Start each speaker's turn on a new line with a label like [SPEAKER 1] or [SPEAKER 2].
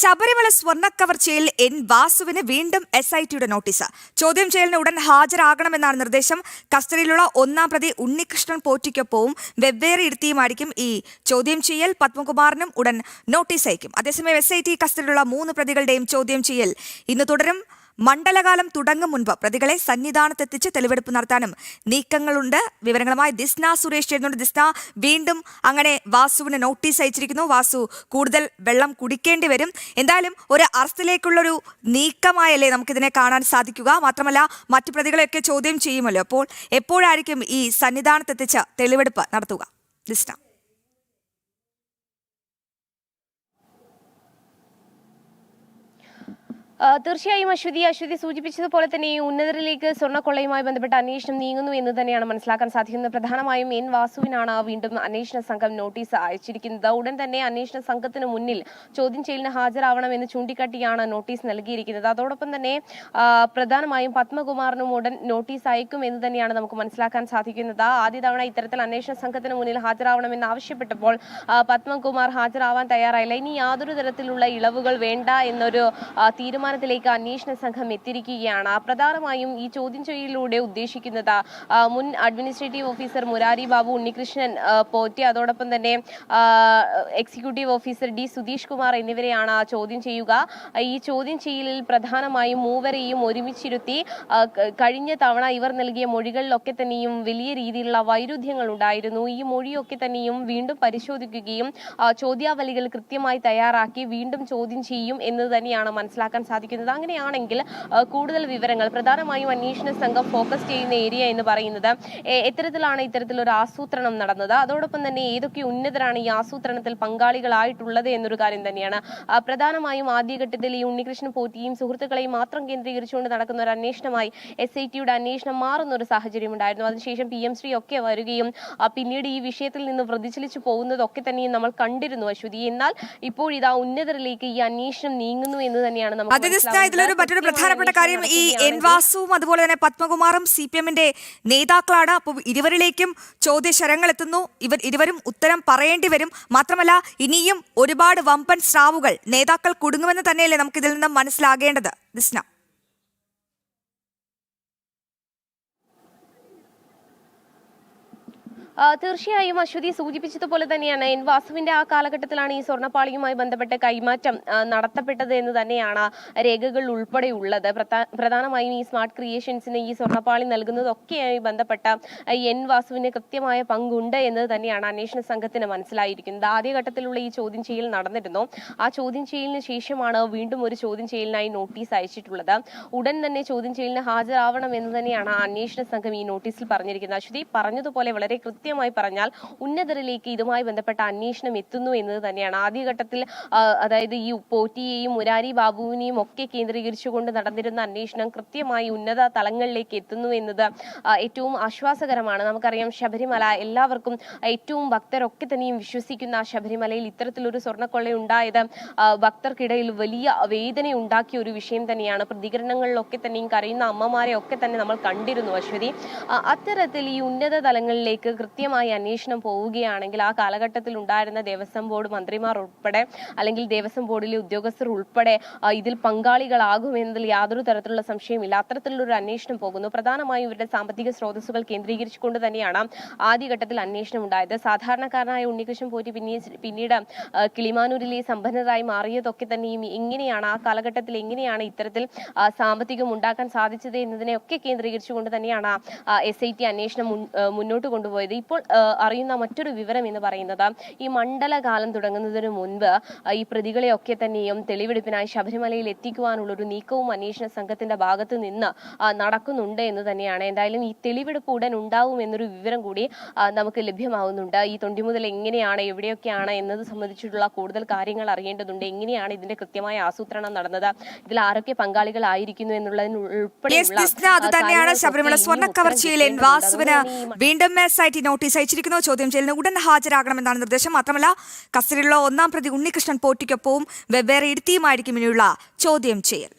[SPEAKER 1] Sabarimala സ്വർണക്കവർച്ചയിൽ N വാസുവിന് വീണ്ടും S I ടിയുടെ notice. ചോദ്യം ചെയ്യലിന് ഉടൻ ഹാജരാകണമെന്നാണ് നിർദ്ദേശം. കസ്റ്റഡിയിലുള്ള ഒന്നാം പ്രതി ഉണ്ണികൃഷ്ണൻ പോറ്റിക്കൊപ്പവും വെവ്വേറെ ഇരുത്തിയുമായിരിക്കും ഈ ചോദ്യം ചെയ്യൽ. പത്മകുമാറിനും ഉടൻ നോട്ടീസ് അയക്കും. അതേസമയം എസ് ഐ ടി കസ്റ്റഡിയിലുള്ള മൂന്ന് പ്രതികളുടെയും ചോദ്യം ചെയ്യൽ ഇന്ന് തുടരും. മണ്ഡലകാലം തുടങ്ങും മുൻപ് പ്രതികളെ സന്നിധാനത്തെത്തിച്ച് തെളിവെടുപ്പ് നടത്താനും നീക്കങ്ങളുണ്ട്. വിവരങ്ങളുമായി ദിസ്ന സുരേഷ് ചേരുന്നുണ്ട്. ദിസ്ന വീണ്ടും അങ്ങനെ വാസുവിന് നോട്ടീസ് അയച്ചിരിക്കുന്നു. വാസു കൂടുതൽ വെള്ളം കുടിക്കേണ്ടി വരും. എന്തായാലും ഒരു അറസ്റ്റിലേക്കുള്ളൊരു നീക്കമായല്ലേ നമുക്കിതിനെ കാണാൻ സാധിക്കുക. മാത്രമല്ല മറ്റു പ്രതികളെയൊക്കെ ചോദ്യം ചെയ്യുമല്ലോ. അപ്പോൾ എപ്പോഴായിരിക്കും ഈ സന്നിധാനത്തെത്തിച്ച് തെളിവെടുപ്പ് നടത്തുക? ദിസ്ന.
[SPEAKER 2] തീർച്ചയായും അശ്വതി അശ്വതി സൂചിപ്പിച്ചതുപോലെ തന്നെ ഈ ഉന്നതരിലേക്ക് സ്വർണക്കൊള്ളയുമായി ബന്ധപ്പെട്ട അന്വേഷണം നീങ്ങുന്നു എന്ന് തന്നെയാണ് മനസ്സിലാക്കാൻ സാധിക്കുന്നത്. പ്രധാനമായും എൻ വാസുവിനാണ് വീണ്ടും അന്വേഷണ സംഘം നോട്ടീസ് അയച്ചിരിക്കുന്നത്. ഉടൻ തന്നെ അന്വേഷണ സംഘത്തിന് മുന്നിൽ ചോദ്യം ചെയ്യലിന് ഹാജരാവണമെന്ന് ചൂണ്ടിക്കാട്ടിയാണ് നോട്ടീസ് നൽകിയിരിക്കുന്നത്. അതോടൊപ്പം തന്നെ പ്രധാനമായും പത്മകുമാറിനും ഉടൻ നോട്ടീസ് അയക്കും എന്ന് തന്നെയാണ് നമുക്ക് മനസ്സിലാക്കാൻ സാധിക്കുന്നത്. ആദ്യ തവണ ഇത്തരത്തിൽ അന്വേഷണ സംഘത്തിന് മുന്നിൽ ഹാജരാവണമെന്ന് ആവശ്യപ്പെട്ടപ്പോൾ പത്മകുമാർ ഹാജരാവാൻ തയ്യാറായില്ല. ഇനി യാതൊരു തരത്തിലുള്ള ഇളവുകൾ വേണ്ട എന്നൊരു ആ, തീരുമാനത്തിലേക്ക് അന്വേഷണ സംഘം എത്തിയിരിക്കുകയാണ്. പ്രധാനമായും ഈ ചോദ്യം ചെയ്യലിലൂടെ ഉദ്ദേശിക്കുന്നത് മുൻ അഡ്മിനിസ്ട്രേറ്റീവ് ഓഫീസർ മുരാരി ബാബു ഉണ്ണികൃഷ്ണൻ പോറ്റി അതോടൊപ്പം തന്നെ executive officer D Sudheesh Kumar എന്നിവരെയാണ് ചോദ്യം ചെയ്യുക. ഈ ചോദ്യം ചെയ്യലിൽ പ്രധാനമായും മൂവരെയും ഒരുമിച്ചിരുത്തി കഴിഞ്ഞ തവണ ഇവർ നൽകിയ മൊഴികളിലൊക്കെ തന്നെയും വലിയ രീതിയിലുള്ള വൈരുദ്ധ്യങ്ങൾ ഉണ്ടായിരുന്നു. ഈ മൊഴിയൊക്കെ തന്നെയും വീണ്ടും പരിശോധിക്കുകയും ചോദ്യാവലികൾ കൃത്യമായി തയ്യാറാക്കി വീണ്ടും ചോദ്യം ചെയ്യും എന്ന് തന്നെയാണ് മനസ്സിലാക്കാൻ സാധിക്കുന്നത്. അങ്ങനെയാണെങ്കിൽ കൂടുതൽ വിവരങ്ങൾ പ്രധാനമായും അന്വേഷണ സംഘം ഫോക്കസ് ചെയ്യുന്ന ഏരിയ എന്ന് പറയുന്നത് എത്തരത്തിലാണ് ഇത്തരത്തിലൊരു ആസൂത്രണം നടന്നത്. അതോടൊപ്പം തന്നെ ഏതൊക്കെ ഉന്നതരാണ് ഈ ആസൂത്രണത്തിൽ പങ്കാളികളായിട്ടുള്ളത് എന്നൊരു കാര്യം തന്നെയാണ്. പ്രധാനമായും ആദ്യഘട്ടത്തിൽ ഈ ഉണ്ണികൃഷ്ണൻ പോറ്റിയും സുഹൃത്തുക്കളെയും മാത്രം കേന്ദ്രീകരിച്ചുകൊണ്ട് നടക്കുന്ന ഒരു അന്വേഷണമായി എസ് ഐ ടിയുടെ അന്വേഷണം മാറുന്ന ഒരു സാഹചര്യം ഉണ്ടായിരുന്നു. അതിനുശേഷം പി എം ശ്രീ ഒക്കെ വരികയും പിന്നീട് ഈ വിഷയത്തിൽ നിന്ന് പ്രതിചലിച്ചു പോകുന്നതൊക്കെ തന്നെയും നമ്മൾ കണ്ടിരുന്നു അശ്വതി. എന്നാൽ ഇപ്പോൾ ഇതാ ഉന്നതരിലേക്ക് ഈ അന്വേഷണം നീങ്ങുന്നു എന്ന് തന്നെയാണ് നമുക്ക് മനസ്സിലാവുന്നത്.
[SPEAKER 1] ഇതിലൊരു മറ്റൊരു പ്രധാനപ്പെട്ട കാര്യം ഈ എൻ വാസുവും അതുപോലെ തന്നെ പത്മകുമാറും സി പി എമ്മിന്റെ നേതാക്കളാണ്. അപ്പോൾ ഇരുവരിലേക്കും ചോദ്യശരങ്ങൾ എത്തുന്നു ഇവർ ഇരുവരും ഉത്തരം പറയേണ്ടി വരും. മാത്രമല്ല ഇനിയും ഒരുപാട് വമ്പൻ സ്രാവുകൾ നേതാക്കൾ കുടുങ്ങുമെന്ന് തന്നെയല്ലേ നമുക്ക് ഇതിൽ നിന്നും മനസ്സിലാകേണ്ടത്. ദിസ്ന.
[SPEAKER 2] തീർച്ചയായും അശ്വതി സൂചിപ്പിച്ചതുപോലെ തന്നെയാണ്. എൻ വാസുവിന്റെ ആ കാലഘട്ടത്തിലാണ് ഈ സ്വർണപ്പാളിയുമായി ബന്ധപ്പെട്ട കൈമാറ്റം നടത്തപ്പെട്ടത് എന്ന് തന്നെയാണ് രേഖകൾ ഉൾപ്പെടെ ഉള്ളത് പ്രധാനമായും ഈ സ്മാർട്ട് ക്രിയേഷൻസിന് ഈ സ്വർണപ്പാളി നൽകുന്നതൊക്കെയായി ബന്ധപ്പെട്ട എൻ വാസുവിന് കൃത്യമായ പങ്കുണ്ട് എന്നത് തന്നെയാണ് അന്വേഷണ സംഘത്തിന് മനസ്സിലായിരിക്കുന്നത്. ആദ്യഘട്ടത്തിലുള്ള ഈ ചോദ്യം ചെയ്യൽ നടന്നിരുന്നു. ആ ചോദ്യം ചെയ്യലിന് ശേഷമാണ് വീണ്ടും ഒരു ചോദ്യം ചെയ്യലിനായി നോട്ടീസ് അയച്ചിട്ടുള്ളത്. ഉടൻ തന്നെ ചോദ്യം ചെയ്യലിന് ഹാജരാവണം എന്ന് തന്നെയാണ് അന്വേഷണ സംഘം ഈ നോട്ടീസിൽ പറഞ്ഞിരിക്കുന്നത്. അശ്വതി പറഞ്ഞതുപോലെ വളരെ കൃത്യമായി പറഞ്ഞാൽ ഉന്നതരിലേക്ക് ഇതുമായി ബന്ധപ്പെട്ട അന്വേഷണം എത്തുന്നു എന്നത് തന്നെയാണ്. ആദ്യഘട്ടത്തിൽ അതായത് ഈ പോറ്റിയെയും മുരാരി ബാബുവിനെയും ഒക്കെ കേന്ദ്രീകരിച്ചുകൊണ്ട് നടന്നിരുന്ന അന്വേഷണം കൃത്യമായി ഉന്നത തലങ്ങളിലേക്ക് എത്തുന്നു എന്നത് ഏറ്റവും ആശ്വാസകരമാണ്. നമുക്കറിയാം ശബരിമല എല്ലാവർക്കും ഏറ്റവും ഭക്തരൊക്കെ തന്നെയും വിശ്വസിക്കുന്ന ശബരിമലയിൽ ഇത്തരത്തിലൊരു സ്വർണക്കൊള്ള ഉണ്ടായത് ഭക്തർക്കിടയിൽ വലിയ വേദന ഉണ്ടാക്കിയ ഒരു വിഷയം തന്നെയാണ്. പ്രതികരണങ്ങളിലൊക്കെ തന്നെയും കരയുന്ന അമ്മമാരെ ഒക്കെ തന്നെ നമ്മൾ കണ്ടിരുന്നു അശ്വതി. അത്തരത്തിൽ ഈ ഉന്നത തലങ്ങളിലേക്ക് കൃത്യമായി അന്വേഷണം പോവുകയാണെങ്കിൽ ആ കാലഘട്ടത്തിൽ ഉണ്ടായിരുന്ന ദേവസ്വം ബോർഡ് മന്ത്രിമാർ ഉൾപ്പെടെ അല്ലെങ്കിൽ ദേവസ്വം ബോർഡിലെ ഉദ്യോഗസ്ഥർ ഉൾപ്പെടെ ഇതിൽ പങ്കാളികളാകുമെന്നതിൽ യാതൊരു തരത്തിലുള്ള സംശയമില്ല അത്തരത്തിലുള്ള അന്വേഷണം പോകുന്നു. പ്രധാനമായും ഇവരുടെ സാമ്പത്തിക സ്രോതസ്സുകൾ കേന്ദ്രീകരിച്ചുകൊണ്ട് തന്നെയാണ് ആദ്യഘട്ടത്തിൽ അന്വേഷണം ഉണ്ടായത്. സാധാരണക്കാരനായ ഉണ്ണികൃഷ്ണൻ പോറ്റി പിന്നീട് പിന്നീട് കിളിമാനൂരിലെ സമ്പന്നരായി മാറിയതൊക്കെ തന്നെയും എങ്ങനെയാണ് ആ കാലഘട്ടത്തിൽ എങ്ങനെയാണ് ഇത്തരത്തിൽ സാമ്പത്തികം ഉണ്ടാക്കാൻ സാധിച്ചത് എന്നതിനെയൊക്കെ കേന്ദ്രീകരിച്ചുകൊണ്ട് തന്നെയാണ് എസ് ഐ ടി അന്വേഷണം മുന്നോട്ട് കൊണ്ടുപോയത്. ഇപ്പോൾ അറിയുന്ന മറ്റൊരു വിവരം എന്ന് പറയുന്നത് ഈ മണ്ഡലകാലം തുടങ്ങുന്നതിന് മുൻപ് ഈ പ്രതികളെയൊക്കെ തന്നെയും തെളിവെടുപ്പിനായി ശബരിമലയിൽ എത്തിക്കുവാനുള്ള ഒരു നീക്കവും അന്വേഷണ സംഘത്തിന്റെ ഭാഗത്ത് നിന്ന് നടക്കുന്നുണ്ട് എന്ന് തന്നെയാണ്. എന്തായാലും ഈ തെളിവെടുപ്പ് ഉടൻ ഉണ്ടാവും എന്നൊരു വിവരം കൂടി നമുക്ക് ലഭ്യമാവുന്നുണ്ട്. ഈ തൊണ്ടിമുതൽ എങ്ങനെയാണ് എവിടെയൊക്കെയാണ് എന്നത് സംബന്ധിച്ചിട്ടുള്ള കൂടുതൽ കാര്യങ്ങൾ അറിയേണ്ടതുണ്ട്. എങ്ങനെയാണ് ഇതിന്റെ കൃത്യമായ ആസൂത്രണം നടന്നത്? ഇതിൽ ആരൊക്കെ പങ്കാളികളായിരിക്കുന്നു എന്നുള്ളതിന്
[SPEAKER 1] ഉൾപ്പെടെ അത് തന്നെയാണ് ശബരിമല സ്വർണ കവർച്ചയിൽ വാസുവിന് വീണ്ടും എസ് ഐ ടി നോട്ടീസ് അയച്ചിരിക്കുന്നു. ചോദ്യം ചെയ്യലിന് ഉടൻ ഹാജരാകണമെന്നാണ് നിർദ്ദേശം. മാത്രമല്ല കസ്റ്റഡിയിലുള്ള ഒന്നാം പ്രതി ഉണ്ണികൃഷ്ണൻ പോറ്റിക്കൊപ്പവും വെവ്വേറെ ഇരുത്തിയുമായിരിക്കും ഇനിയുള്ള ചോദ്യം ചെയ്യൽ.